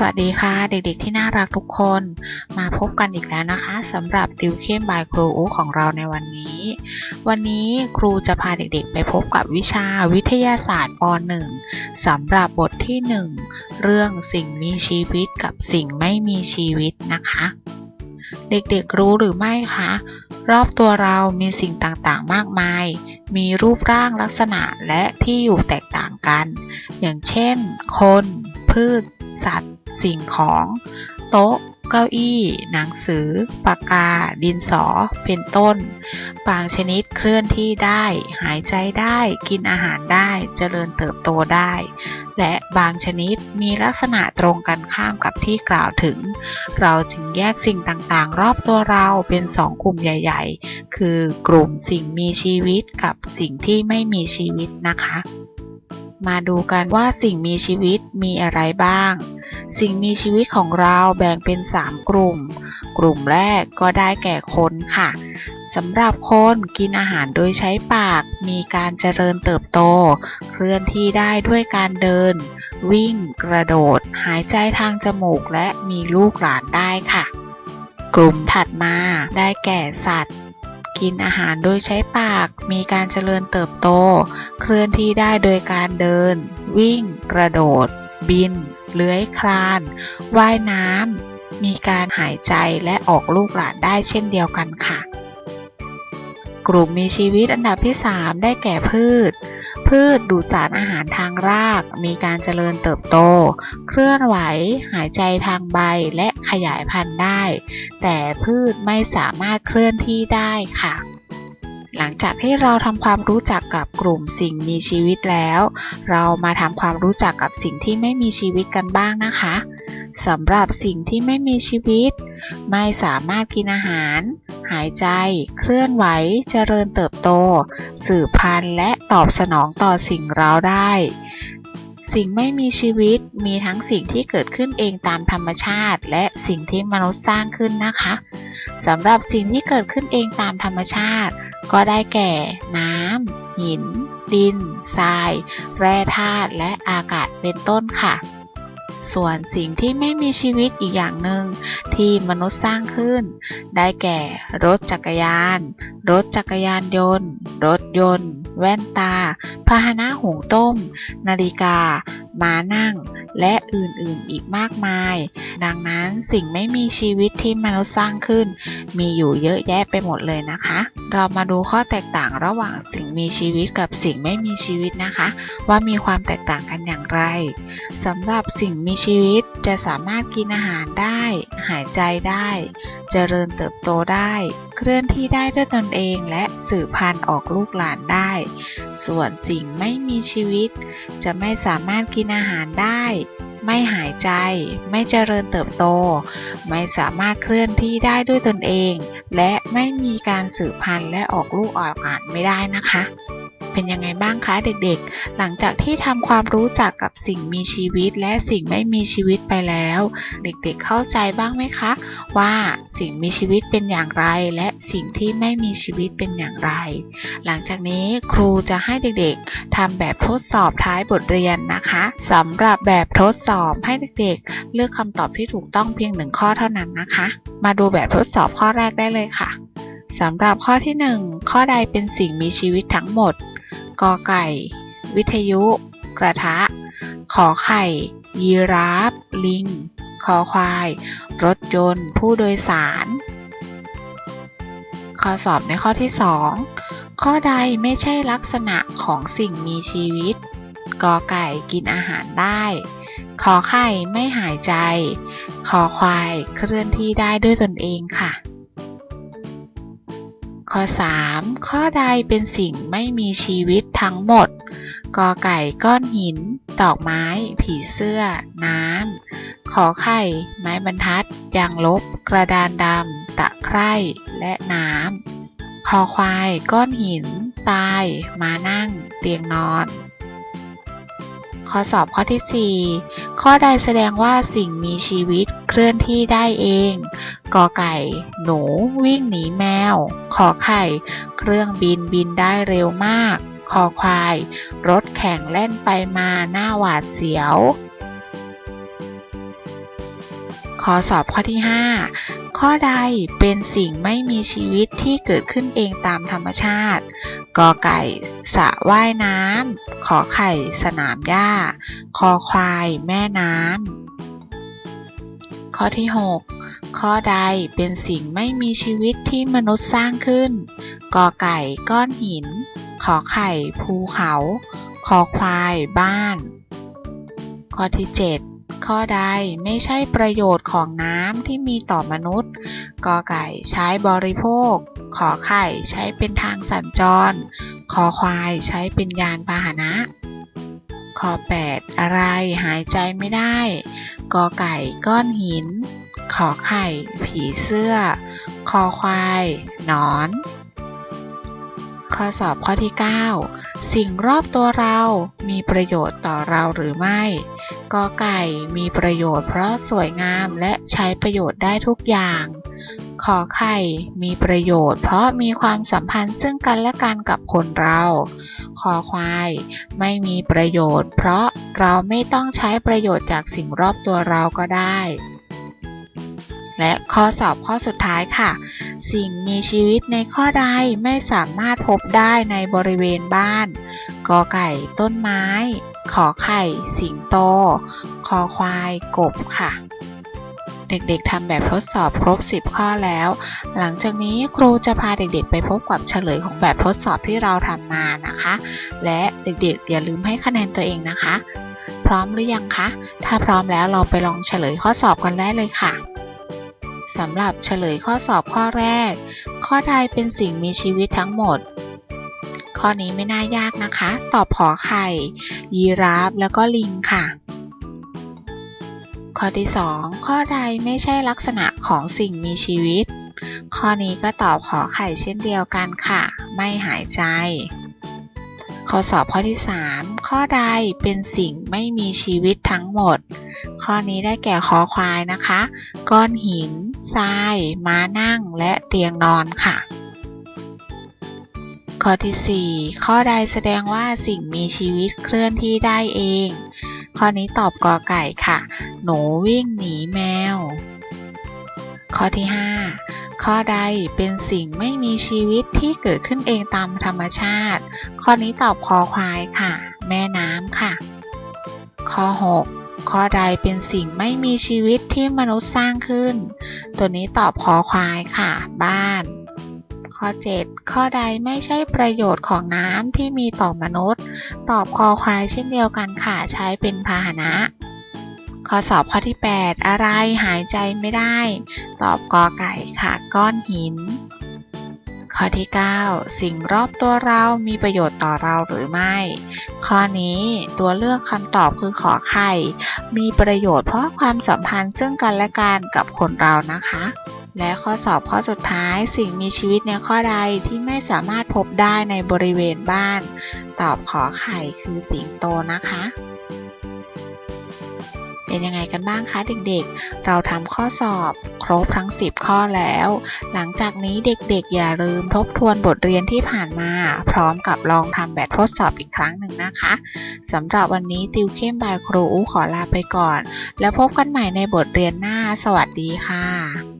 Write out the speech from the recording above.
สวัสดีค่ะ เด็กๆที่น่ารักทุกคนมาพบกันอีกแล้วนะคะสำหรับติวเข้มบายครูอูของเราในวันนี้ วันนี้ครูจะพาเด็กๆ ไปพบกับวิชาวิทยาศาสตร์ป .1 สำหรับบทที่ 1 เรื่องสิ่งมีชีวิตกับสิ่งไม่มีชีวิตนะคะ เด็กๆรู้หรือไม่คะรอบตัวเรามีสิ่งต่างๆ มากมาย มีรูปร่างลักษณะและที่อยู่แตกต่างกัน อย่างเช่น คน พืช สัตว์ สิ่งของ โต๊ะ เก้าอี้ หนังสือ ปากกา ดินสอ เป็นต้น บางชนิดเคลื่อนที่ได้ หายใจได้ กินอาหารได้ เจริญเติบโตได้ และบางชนิดมีลักษณะตรงกันข้ามกับที่กล่าวถึง เราจึงแยกสิ่งต่างๆ รอบตัวเราเป็นสองกลุ่มใหญ่ ๆ คือกลุ่มสิ่งมีชีวิตกับสิ่งที่ไม่มีชีวิตนะคะ มาดูกันว่าสิ่งมีชีวิตมีอะไรบ้าง สิ่งมีชีวิตของเราแบ่งเป็น 3 กลุ่ม กลุ่มแรกก็ได้แก่คนค่ะสำหรับคนกินอาหารโดยใช้ปาก มีการเจริญเติบโต เคลื่อนที่ได้ด้วยการเดิน วิ่ง กระโดด หายใจทางจมูกและมีลูกหลานได้ค่ะ กลุ่มถัดมาได้แก่สัตว์ กินอาหารโดยใช้ปาก มีการเจริญเติบโต เคลื่อนที่ได้โดยการเดิน วิ่ง กระโดด บิน เลื้อยคลาน ว่ายน้ำมีการหายใจและออกลูกหลานได้เช่นเดียวกันค่ะ กลุ่มมีชีวิตอันดับที่ 3 ได้แก่พืช พืชดูดสารอาหารทางราก มีการเจริญเติบโต เคลื่อนไหว หายใจทางใบและขยายพันธุ์ได้ แต่พืชไม่สามารถเคลื่อนที่ได้ค่ะหลังจากที่เราทำความรู้จักกับกลุ่มสิ่งมีชีวิตแล้ว เรามาทำความรู้จักกับสิ่งที่ไม่มีชีวิตกันบ้างนะคะสำหรับสิ่งที่ไม่มีชีวิต ไม่สามารถกินอาหาร หายใจ เคลื่อนไหว เจริญเติบโต สืบพันธุ์และตอบสนองต่อสิ่งเร้าได้ สิ่งไม่มีชีวิตมีทั้งสิ่งที่เกิดขึ้นเองตามธรรมชาติ และสิ่งที่มนุษย์สร้างขึ้นนะคะสำหรับสิ่งที่เกิดขึ้นเองตามธรรมชาติ ก็ได้แก่ น้ำหิน ดิน ทราย แร่ธาตุและอากาศเป็นต้นค่ะ ส่วนสิ่งที่ไม่มีชีวิตอีกอย่างหนึ่งที่มนุษย์สร้างขึ้น ได้แก่รถจักรยาน รถจักรยานยนต์ รถยนต์ แว่นตา พาหนะหุงต้ม นาฬิกา ม้านั่ง และอื่นๆอีกมากมาย ดังนั้นสิ่งไม่มีชีวิตที่มนุษย์สร้างขึ้น มีอยู่เยอะแยะไปหมดเลยนะคะ เรามาดูข้อแตกต่างระหว่างสิ่งมีชีวิตกับสิ่งไม่มีชีวิตนะคะ ว่ามีความแตกต่างกันอย่างไรสำหรับสิ่งมีชีวิตจะสามารถกินอาหารได้ หายใจได้ เจริญเติบโตได้ เคลื่อนที่ได้ด้วยตนเองและสืบพันธุ์ออกลูกหลานได้ ส่วนสิ่งไม่มีชีวิต จะไม่สามารถกินอาหารได้ ไม่หายใจ ไม่เจริญเติบโต ไม่สามารถเคลื่อนที่ได้ด้วยตนเอง และไม่มีการสืบพันธุ์และออกลูกออกหลานไม่ได้นะคะ เป็นยังไงบ้างคะเด็กๆ หลังจากที่ทำความรู้จักกับสิ่งมีชีวิตและสิ่งไม่มีชีวิตไปแล้ว เด็กๆเข้าใจบ้างไหมคะ ว่าสิ่งมีชีวิตเป็นอย่างไร และสิ่งที่ไม่มีชีวิตเป็นอย่างไร หลังจากนี้ครูจะให้เด็กๆทำแบบทดสอบท้ายบทเรียนนะคะสำหรับแบบทดสอบให้เด็กๆ เลือกคำตอบที่ถูกต้องเพียงหนึ่งข้อเท่านั้นนะคะ มาดูแบบทดสอบข้อแรกได้เลยค่ะสำหรับข้อที่ 1 ข้อใดเป็นสิ่งมีชีวิตทั้งหมด กอไก่ วิทยุ กระทะ ขอไข่ ยีราฟ ลิง คอควาย รถยนต์ ผู้โดยสาร ข้อสอบในข้อที่ 2 ข้อใดไม่ใช่ลักษณะของสิ่งมีชีวิต กอไก่กินอาหารได้ ขอไข่ไม่หายใจ คอควายเคลื่อนที่ได้ด้วยตนเองค่ะ ข้อ 3 ข้อใดเป็นสิ่งไม่มีชีวิตทั้งหมด กอไก่ก้อนหิน ดอกไม้ ผีเสื้อ น้ำ ขอไข่ ไม้บรรทัด ยางลบ กระดานดำ ตะไคร่ และน้ำ คอควาย ก้อนหิน ทราย มานั่ง เตียงนอน ข้อสอบข้อที่ 4 ข้อใดแสดงว่าสิ่งมีชีวิตเคลื่อนที่ได้เองกอไก่ หนู วิ่งหนีแมว ขอไข่ เครื่องบินบินได้เร็วมาก คอควาย รถแข่งแล่นไปมาหน้าหวาดเสียว ข้อสอบข้อที่ 5ข้อใดเป็นสิ่งไม่มีชีวิตที่เกิดขึ้นเองตามธรรมชาติ กอไก่สระว่ายน้ำ ขอไข่สนามหญ้า คอควายแม่น้ำ ข้อที่ 6 ข้อใดเป็นสิ่งไม่มีชีวิตที่มนุษย์สร้างขึ้น กอไก่ก้อนหิน ขอไข่ภูเขา คอควายบ้าน ข้อที่ 7ข้อใดไม่ใช่ประโยชน์ของน้ำที่มีต่อมนุษย์ กอไก่ใช้บริโภค ขอไข่ใช้เป็นทางสัญจร คอควายใช้เป็นยานพาหนะข้อ8อะไรหายใจไม่ได้ กอไก่ก้อนหิน ขอไข่ ผีเสื้อ คอควายหนอน ข้อสอบข้อที่ 9 สิ่งรอบตัวเรามีประโยชน์ต่อเราหรือไม่ กอไก่มีประโยชน์เพราะสวยงามและใช้ประโยชน์ได้ทุกอย่าง อไข่ มีประโยชน์ เพราะมีความสัมพันธ์ซึ่งกันและกันกับคนเรา คอควาย ไม่มีประโยชน์ เพราะเราไม่ต้องใช้ประโยชน์จากสิ่งรอบตัวเราก็ได้ และข้อสอบข้อสุดท้ายค่ะ สิ่งมีชีวิตในข้อใดไม่สามารถพบได้ในบริเวณบ้านกอไก่ ต้นไม้ ขอไข่ สิงโต คอควาย กบค่ะ เด็กๆทำแบบทดสอบครบ 10 ข้อแล้ว หลังจากนี้ครูจะพาเด็กๆ ไปพบกับเฉลยของแบบทดสอบที่เราทำมานะคะ และเด็กๆ อย่าลืมให้คะแนนตัวเองนะคะ พร้อมหรือยังคะ ถ้าพร้อมแล้วเราไปลองเฉลยข้อสอบกันได้เลยค่ะสำหรับเฉลยข้อสอบข้อแรก ข้อใดเป็นสิ่งมีชีวิตทั้งหมด ข้อนี้ไม่น่ายากนะคะ ตอบขอไข่ ยีราฟ แล้วก็ลิงค่ะ ข้อที่ 2 ข้อใดไม่ใช่ลักษณะของสิ่งมีชีวิต ข้อนี้ก็ตอบขอไข่เช่นเดียวกันค่ะ ไม่หายใจ ข้อสอบข้อที่ 3 ข้อใดเป็นสิ่งไม่มีชีวิตทั้งหมด ข้อนี้ได้แก่คอควายนะคะ ก้อนหิน ทราย ม้านั่ง และเตียงนอนค่ะข้อที่ 4 ข้อใดแสดงว่าสิ่งมีชีวิตเคลื่อนที่ได้เอง ข้อนี้ตอบกอไก่ค่ะ หนูวิ่งหนีแมว ข้อที่ 5 ข้อใดเป็นสิ่งไม่มีชีวิตที่เกิดขึ้นเองตามธรรมชาติ ข้อนี้ตอบคอควายค่ะ แม่น้ำค่ะ ข้อ 6 ข้อใดเป็นสิ่งไม่มีชีวิตที่มนุษย์สร้างขึ้น ตัวนี้ตอบคอควายค่ะ บ้าน ข้อ 7 ข้อใดไม่ใช่ประโยชน์ของน้ำที่มีต่อมนุษย์ ตอบคอควายเช่นเดียวกันค่ะ ใช้เป็นพาหนะ ข้อสอบข้อที่ 8 อะไรหายใจไม่ได้ ตอบกอไก่ค่ะ ก้อนหิน ข้อที่ 9 สิ่งรอบตัวเรามีประโยชน์ต่อเราหรือไม่ ข้อนี้ตัวเลือกคำตอบคือขอไข่ มีประโยชน์เพราะความสัมพันธ์ซึ่งกันและกันกับคนเรานะคะ และข้อสอบข้อสุดท้ายสิ่งมีชีวิตในข้อใดที่ไม่สามารถพบได้ในบริเวณบ้าน ตอบขอไข่คือสิงโตนะคะ เป็นยังไงกันบ้างคะเด็กๆ เราทำข้อสอบครบทั้ง 10 ข้อแล้ว หลังจากนี้เด็กๆ อย่าลืมทบทวนบทเรียนที่ผ่านมา พร้อมกับลองทำแบบทดสอบอีกครั้งหนึ่งนะคะสำหรับวันนี้ติวเข้มบายครูอูขอลาไปก่อน แล้วพบกันใหม่ในบทเรียนหน้า สวัสดีค่ะ